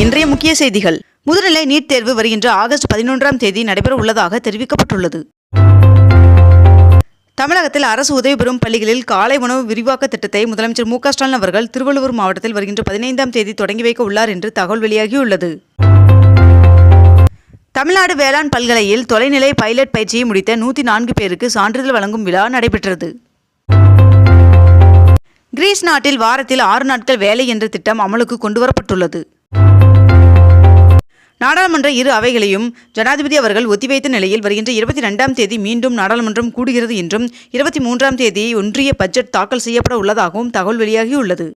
இன்றைய முக்கிய செய்திகள். முதுநிலை நீட் தேர்வு வருகின்ற ஆகஸ்ட் பதினொன்றாம் தேதி நடைபெற உள்ளதாக தெரிவிக்கப்பட்டுள்ளது. தமிழகத்தில் அரசு உதவி பெறும் பள்ளிகளில் காலை உணவு விரிவாக்க திட்டத்தை முதலமைச்சர் மு ஸ்டாலின் அவர்கள் திருவள்ளூர் மாவட்டத்தில் வருகின்ற பதினைந்தாம் தேதி தொடங்கி வைக்க உள்ளார் என்று தகவல் வெளியாகியுள்ளது. தமிழ்நாடு வேளாண் பல்கலையில் தொலைநிலை பைலட் பயிற்சியை முடித்த நூற்றி நான்கு பேருக்கு சான்றிதழ் வழங்கும் விழா நடைபெற்றது. கிரீஸ் நாட்டில் வாரத்தில் ஆறு நாட்கள் வேலை என்ற திட்டம் அமலுக்கு கொண்டுவரப்பட்டுள்ளது. நாடாளுமன்ற இரு அவைகளையும் ஜனாதிபதி அவர்கள் ஒத்திவைத்த நிலையில் வருகின்ற இருபத்தி ரெண்டாம் தேதி மீண்டும் நாடாளுமன்றம் கூடுகிறது என்றும் இருபத்தி மூன்றாம் தேதி ஒன்றிய பட்ஜெட் தாக்கல் செய்யப்பட உள்ளதாகவும் தகவல் வெளியாகியுள்ளது.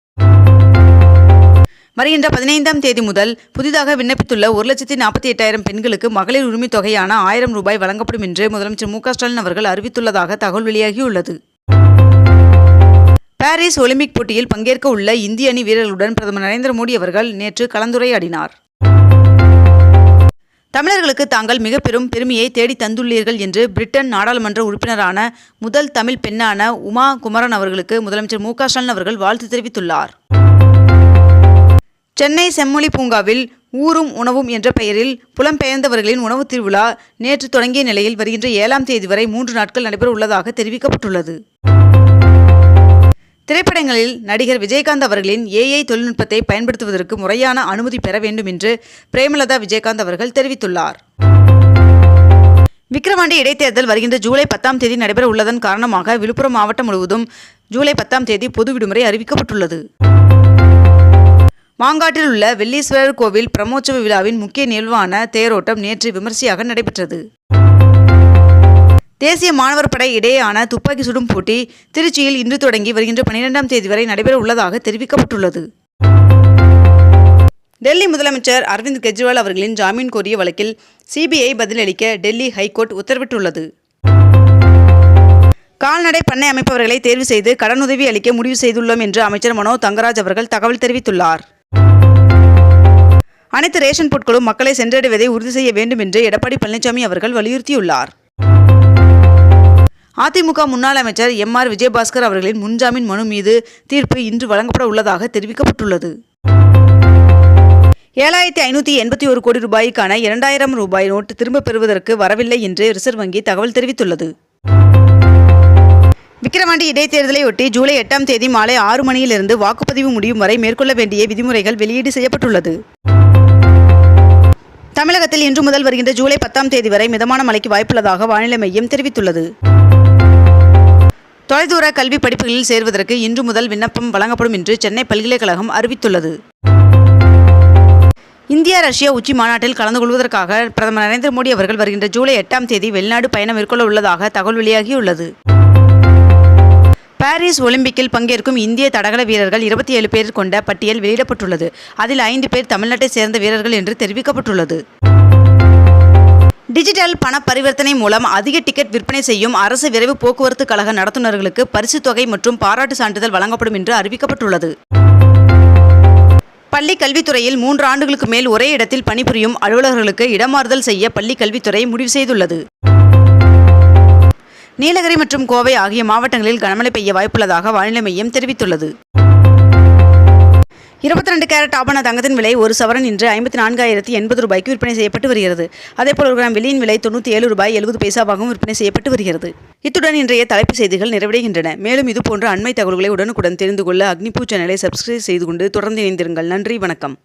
வருகின்ற பதினைந்தாம் தேதி முதல் புதிதாக விண்ணப்பித்துள்ள ஒரு லட்சத்தி நாற்பத்தி எட்டாயிரம் பெண்களுக்கு மகளிர் உரிமைத் தொகையான ஆயிரம் ரூபாய் வழங்கப்படும் என்று முதலமைச்சர் மு ஸ்டாலின் அவர்கள் அறிவித்துள்ளதாக தகவல் வெளியாகியுள்ளது. பாரிஸ் ஒலிம்பிக் போட்டியில் பங்கேற்க உள்ள இந்திய அணி வீரர்களுடன் பிரதமர் நரேந்திர மோடி அவர்கள் நேற்று கலந்துரையாடினார். தமிழர்களுக்கு தாங்கள் மிக பெரும் பெருமையை தேடி தந்துள்ளீர்கள் என்று பிரிட்டன் நாடாளுமன்ற உறுப்பினரான முதல் தமிழ் பெண்ணான உமா குமரன் அவர்களுக்கு முதலமைச்சர் மு ஸ்டாலின் அவர்கள் வாழ்த்து தெரிவித்துள்ளார். சென்னை செம்மொழி பூங்காவில் ஊரும் உணவும் என்ற பெயரில் புலம்பெயர்ந்தவர்களின் உணவு திருவிழா நேற்று தொடங்கிய நிலையில் வருகின்ற ஏழாம் தேதி வரை மூன்று நாட்கள் நடைபெற உள்ளதாக தெரிவிக்கப்பட்டுள்ளது. திரைப்படங்களில் நடிகர் விஜயகாந்த் அவர்களின் ஏஐ தொழில்நுட்பத்தை பயன்படுத்துவதற்கு முறையான அனுமதி பெற வேண்டும் என்று பிரேமலதா விஜயகாந்த் அவர்கள் தெரிவித்துள்ளார். விக்கிரவாண்டி இடைத்தேர்தல் வருகின்ற ஜூலை பத்தாம் தேதி நடைபெற உள்ளதன் காரணமாக விழுப்புரம் மாவட்டம் முழுவதும் ஜூலை பத்தாம் தேதி பொது விடுமுறை அறிவிக்கப்பட்டுள்ளது. மாங்காட்டில் உள்ள வெள்ளீஸ்வரர் கோவில் பிரமோற்சவ விழாவின் முக்கிய நிகழ்வான தேரோட்டம் நேற்று விமர்சையாக நடைபெற்றது. தேசிய மாணவர் படை இடையேயான துப்பாக்கி சுடும் போட்டி திருச்சியில் இன்று தொடங்கி வருகின்ற பனிரெண்டாம் தேதி வரை நடைபெற உள்ளதாக தெரிவிக்கப்பட்டுள்ளது. டெல்லி முதலமைச்சர் அரவிந்த் கெஜ்ரிவால் அவர்களின் ஜாமீன் கோரிய வழக்கில் சிபிஐ பதிலளிக்க டெல்லி ஹைகோர்ட் உத்தரவிட்டுள்ளது. கால்நடை பண்ணை அமைப்பவர்களை தேர்வு செய்து கடனுதவி அளிக்க முடிவு செய்துள்ளோம் என்று அமைச்சர் மனோ தங்கராஜ் அவர்கள் தகவல் தெரிவித்துள்ளார். அனைத்து ரேஷன் பொருட்களும் மக்களை சென்றடைவதை உறுதி செய்ய வேண்டும் என்று எடப்பாடி பழனிசாமி அவர்கள் வலியுறுத்தியுள்ளார். அதிமுக முன்னாள் அமைச்சர் எம் ஆர் விஜயபாஸ்கர் அவர்களின் முன்ஜாமீன் மனு மீது தீர்ப்பு இன்று வழங்கப்பட உள்ளதாக தெரிவிக்கப்பட்டுள்ளது. ஏழாயிரத்தி ஐநூற்றி எண்பத்தி ஒரு கோடி ரூபாய்க்கான இரண்டாயிரம் ரூபாய் நோட்டு திரும்பப் பெறுவதற்கு வரவில்லை என்று ரிசர்வ் வங்கி தகவல் தெரிவித்துள்ளது. விக்கிரவாண்டி இடைத்தேர்தலையொட்டி ஜூலை எட்டாம் தேதி மாலை ஆறு மணியிலிருந்து வாக்குப்பதிவு முடியும் வரை மேற்கொள்ள வேண்டிய விதிமுறைகள் வெளியீடு செய்யப்பட்டுள்ளது. தமிழகத்தில் இன்று முதல் வருகின்ற ஜூலை பத்தாம் தேதி வரை மிதமான மழைக்கு வாய்ப்புள்ளதாக வானிலை மையம் தெரிவித்துள்ளது. தொலைதூர கல்வி படிப்புகளில் சேர்வதற்கு இன்று முதல் விண்ணப்பம் வழங்கப்படும் என்று சென்னை பல்கலைக்கழகம் அறிவித்துள்ளது. இந்தியா ரஷ்யா உச்சி மாநாட்டில் கலந்து கொள்வதற்காக பிரதமர் நரேந்திர மோடி அவர்கள் வருகின்ற ஜூலை எட்டாம் தேதி வெளிநாடு பயணம் மேற்கொள்ள உள்ளதாக தகவல் வெளியாகியுள்ளது. பாரிஸ் ஒலிம்பிக்கில் பங்கேற்கும் இந்திய தடகள வீரர்கள் இருபத்தி ஏழு பேர் கொண்ட பட்டியல் வெளியிடப்பட்டுள்ளது. அதில் ஐந்து பேர் தமிழ்நாட்டை சேர்ந்த வீரர்கள் என்று தெரிவிக்கப்பட்டுள்ளது. டிஜிட்டல் பண பரிவர்த்தனை மூலம் அதிக டிக்கெட் விற்பனை செய்யும் அரசு விரைவு போக்குவரத்து கழக நடத்துனர்களுக்கு பரிசுத் தொகை மற்றும் பாராட்டு சான்றிதழ் வழங்கப்படும் என்று அறிவிக்கப்பட்டுள்ளது. பள்ளி கல்வித்துறையில் மூன்று ஆண்டுகளுக்கு மேல் ஒரே இடத்தில் பணிபுரியும் அலுவலர்களுக்கு இடமாறுதல் செய்ய பள்ளி கல்வித்துறை முடிவு செய்துள்ளது. நீலகிரி மற்றும் கோவை ஆகிய மாவட்டங்களில் கனமழை பெய்ய வாய்ப்புள்ளதாக வானிலை மையம் தெரிவித்துள்ளது. இருபத்தி ரெண்டு கேரட் ஆபான தங்கத்தின் விலை ஒரு சவரன் இன்று ஐம்பத்தி நான்காயிரத்தி எண்பது ரூபாய்க்கு விற்பனை செய்யப்பட்டு வருகிறது. அதேபோல் ஒரு கிராம் வெள்ளியின் விலை தொண்ணூற்றி ஏழு ரூபாய் எழுபது பைசாவாகவும் விற்பனை செய்யப்பட்டு வருகிறது. இத்துடன் இன்றைய தலைப்பு செய்திகள் நிறைவடைகின்றன. மேலும் இதுபோன்ற அண்மை தகவல்களை உடனுக்குடன் தெரிந்து கொள்ள அக்னிபூ சேனலை சப்ஸ்கிரைப் செய்து கொண்டு தொடர்ந்து இணைந்திருங்கள். நன்றி வணக்கம்.